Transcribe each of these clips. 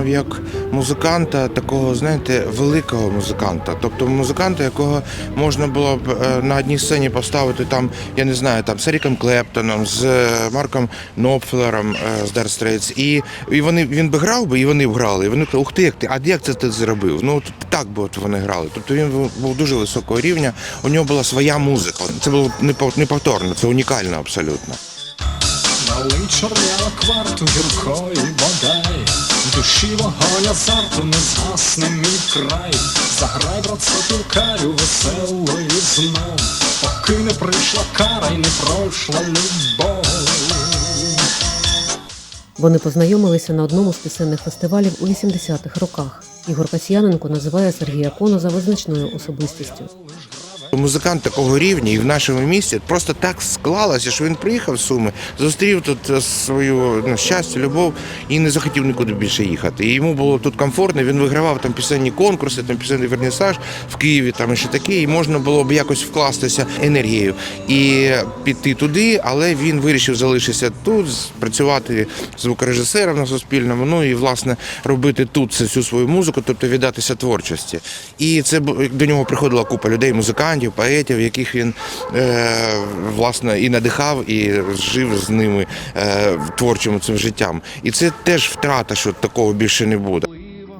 сприймав як музиканта, такого, знаєте, великого музиканта. Тобто музиканта, якого можна було б е, на одній сцені поставити там, я не знаю, там з Еріком Клептоном, з е, Марком Нопфлером е, з Dire Straits. І, і вони він би грав би, і вони б грали. І вони б, ух ти, як ти, а як це ти зробив? Ну так би от вони грали. Тобто він був- дуже високого рівня. У нього була своя музика. Це було непов- неповторно, це унікально абсолютно. Налий чорняла кварту гіркої бодай, в душі вогонь азарту не згасне мій край, заграй, братце, пілкарю веселою знов, поки не прийшла кара і не пройшла любов. Вони познайомилися на одному з пісенних фестивалів у 80-х роках. Ігор Касьяненко називає Сергія Коноза визначною особистістю. Музикант такого рівня і в нашому місті просто так склалося, що він приїхав з Суми, зустрів тут е, свою ну, щастя, любов і не захотів нікуди більше їхати. І йому було тут комфортно. Він вигравав там пісенні конкурси, там пісенний вернісаж в Києві, там і ще таке, і можна було б якось вкластися енергією і піти туди, але він вирішив залишитися тут, працювати звукорежисером на Суспільному. Ну і власне робити тут всю свою музику, тобто віддатися творчості. І це до нього приходила купа людей, музикантів, поетів, яких він е, власне і надихав, і жив з ними е, творчим цим життям. І це теж втрата, що такого більше не буде.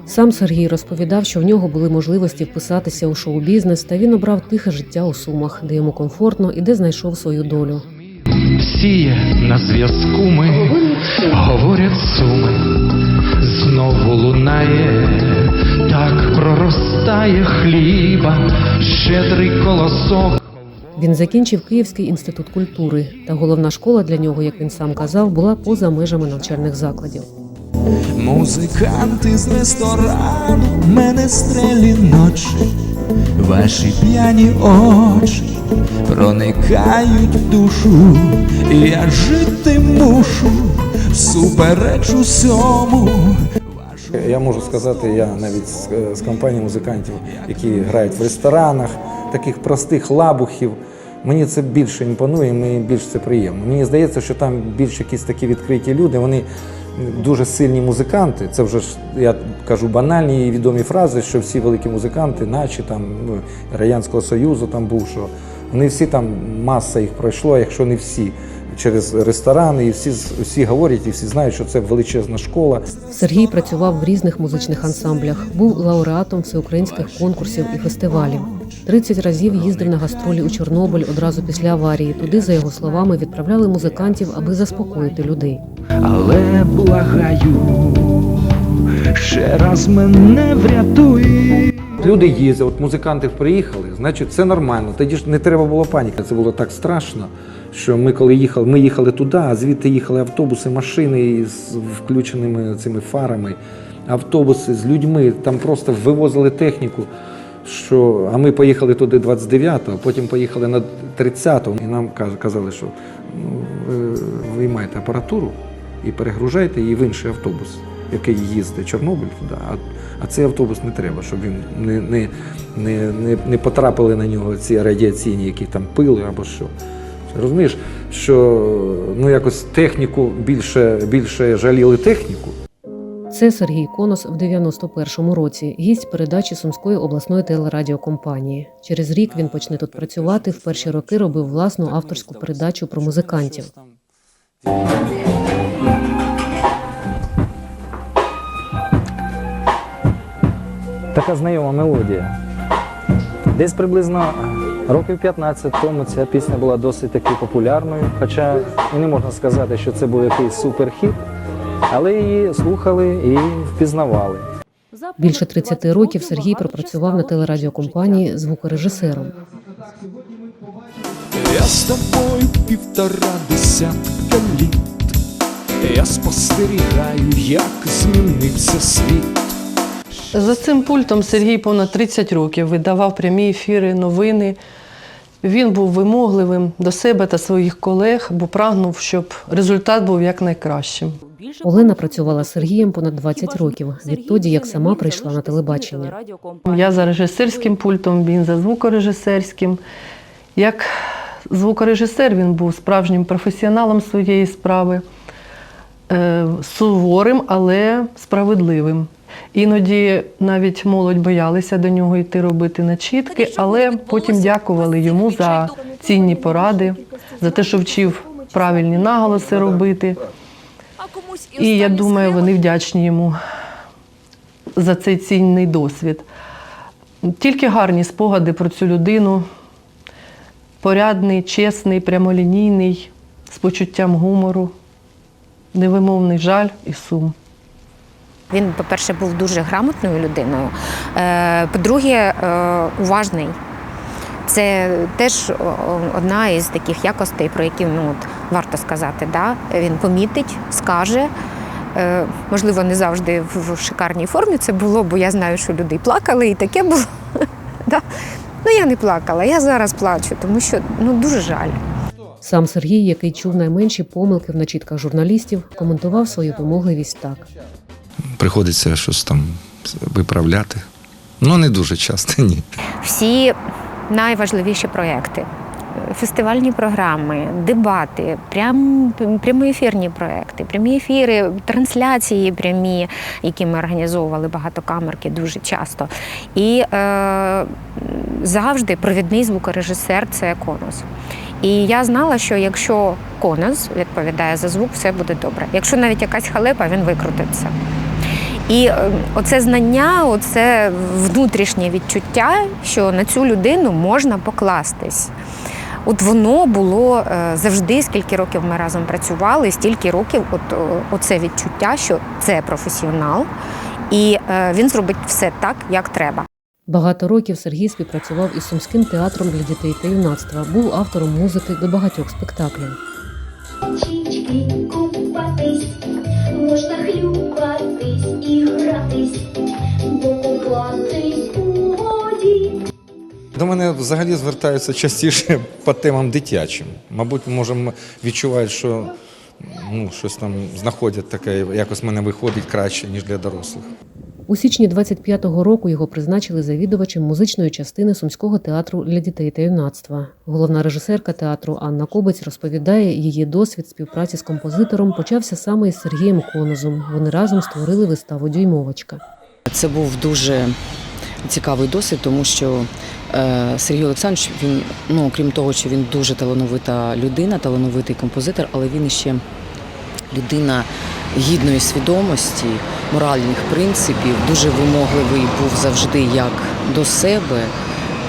Сам Сергій розповідав, що в нього були можливості вписатися у шоу-бізнес, та він обрав тихе життя у Сумах, де йому комфортно і де знайшов свою долю. Всі на зв'язку ми говорять суми, знову лунає, так проростає хліба, щедрий колосок. Він закінчив Київський інститут культури, та головна школа для нього, як він сам казав, була поза межами навчальних закладів. Музиканти з ресторану, мене стрелі ночі, ваші п'яні очі проникають в душу, і я жити мушу, супереч усьому. Я можу сказати, я навіть з, з компанії музикантів, які грають в ресторанах, таких простих лабухів. Мені це більше імпонує, мені більше це приємно. Мені здається, що там більш якісь такі відкриті люди, вони дуже сильні музиканти. Це вже ж я кажу банальні і відомі фрази, що всі великі музиканти, наче там ну, Радянського Союзу там був, що вони всі там маса їх пройшло, якщо не всі. Через ресторани, і всі, всі говорять, і всі знають, що це величезна школа. Сергій працював в різних музичних ансамблях, був лауреатом всеукраїнських конкурсів і фестивалів. 30 разів їздив на гастролі у Чорнобиль одразу після аварії. Туди, за його словами, відправляли музикантів, аби заспокоїти людей. Але благаю, ще раз мене врятуй. Люди їздять, от музиканти приїхали, значить це нормально. Тоді ж не треба було паніки. Це було так страшно, що ми коли їхали, ми їхали туди, а звідти їхали автобуси, машини з включеними цими фарами, автобуси з людьми, там просто вивозили техніку. Що, а ми поїхали туди 29-го, потім поїхали на 30-го, і нам казали, що ну, ви виймайте апаратуру і перегружайте її в інший автобус, який їздить Чорнобиль туди. А, а цей автобус не треба, щоб він не, не, не, не, не потрапили на нього ці радіаційні, які там пили або що. Розумієш, що ну якось техніку більше, більше жаліли техніку. Це Сергій Конос в 91-му році, гість передачі Сумської обласної телерадіокомпанії. Через рік він почне тут працювати. В перші роки робив власну авторську передачу про музикантів. Така знайома мелодія. Десь приблизно років 15 тому ця пісня була досить таки популярною, хоча і не можна сказати, що це був якийсь суперхіт, але її слухали і впізнавали. Більше 30 років Сергій пропрацював на телерадіокомпанії звукорежисером. Я з тобою півтора десятка літ. Я спостерігаю, як змінився світ. За цим пультом Сергій понад 30 років видавав прямі ефіри, новини. Він був вимогливим до себе та своїх колег, бо прагнув, щоб результат був якнайкращим. Олена працювала з Сергієм понад 20 років, відтоді як сама прийшла на телебачення. Я за режисерським пультом, він за звукорежисерським. Як звукорежисер він був справжнім професіоналом своєї справи. е, суворим, але справедливим. Іноді навіть молодь боялися до нього йти робити начітки, але потім дякували йому за цінні поради, за те, що вчив правильні наголоси робити. І я думаю, вони вдячні йому за цей цінний досвід. Тільки гарні спогади про цю людину. Порядний, чесний, прямолінійний, з почуттям гумору, невимовний жаль і сум. Він, по-перше, був дуже грамотною людиною. Е, По-друге, е, уважний. Це теж одна із таких якостей, про які ну, от, варто сказати. Да? Він помітить, скаже. Е, Можливо, не завжди в шикарній формі це було, бо я знаю, що люди плакали, і таке було. Да? Ну, я не плакала, я зараз плачу, тому що ну, дуже жаль. Сам Сергій, який чув найменші помилки в начітках журналістів, коментував свою вимогливість так. Приходиться щось там виправляти. Ну, не дуже часто, ні. всі найважливіші проекти. Фестивальні програми, дебати, прям, прямоефірні проекти, прямі ефіри, трансляції прямі, які ми організовували багатокамерки дуже часто. І е, завжди провідний звукорежисер це конус. І я знала, що якщо конус відповідає за звук, все буде добре. Якщо навіть якась халепа, він викрутиться. І е, оце знання, оце внутрішнє відчуття, що на цю людину можна покластись. От воно було е, завжди, скільки років ми разом працювали, стільки років, от оце відчуття, що це професіонал, і е, він зробить все так, як треба. Багато років Сергій співпрацював із Сумським театром для дітей та юнацтва, був автором музики до багатьох спектаклів. До мене взагалі звертаються частіше по темам дитячим. Мабуть, може, м- відчувають, що ну, щось там знаходять таке, якось в мене виходить краще, ніж для дорослих. У січні 25-го року його призначили завідувачем музичної частини Сумського театру для дітей та юнацтва. Головна режисерка театру Анна Кобець розповідає, її досвід співпраці з композитором почався саме із Сергієм Конозом. Вони разом створили виставу Дюймовочка. Це був дуже цікавий досвід, тому що Сергій Олександрович, він, ну, окрім того, що він дуже талановита людина, талановитий композитор, але він ще людина гідної свідомості, моральних принципів, дуже вимогливий був завжди як до себе,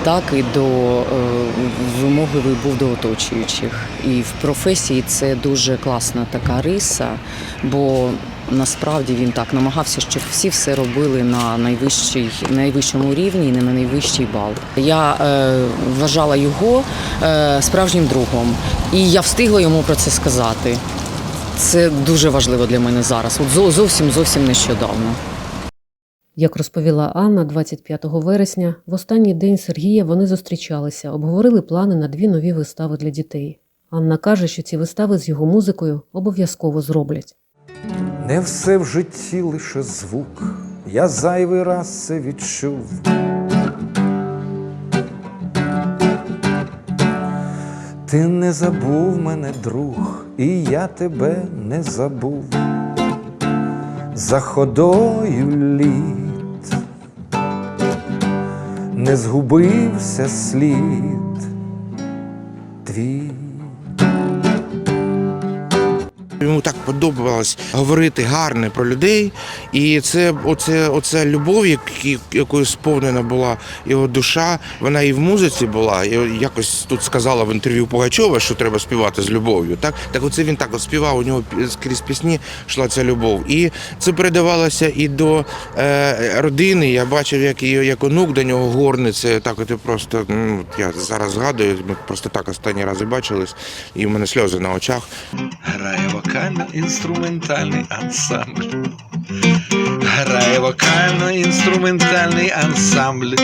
так і до е, вимогливий був до оточуючих. І в професії це дуже класна така риса, бо насправді він так намагався, щоб всі все робили на найвищій, найвищому рівні і не на найвищий бал. Я е, вважала його е, справжнім другом, і я встигла йому про це сказати. Це дуже важливо для мене зараз. От зовсім зовсім нещодавно. Як розповіла Анна, 25 вересня, в останній день Сергія вони зустрічалися, обговорили плани на дві нові вистави для дітей. Анна каже, що ці вистави з його музикою обов'язково зроблять. Не все в житті лише звук. Я зайвий раз це відчув. Ти не забув мене, друг, і я тебе не забув. За ходою літ не згубився слід твій. Йому так подобалось говорити гарне про людей, і це оце, оця любов, якою сповнена була його душа, вона і в музиці була. І якось тут сказала в інтерв'ю Пугачова, що треба співати з любов'ю. Так, так оце він так от співав. У нього скрізь пісні йшла ця любов. І це передавалося і до е, родини. Я бачив, як, її- як онук до нього горниться. Так, от просто ну, я зараз згадую, ми просто так останні рази бачились, і в мене сльози на очах. Грає вокально-інструментальний ансамбль. Грає вокально-інструментальний ансамбль.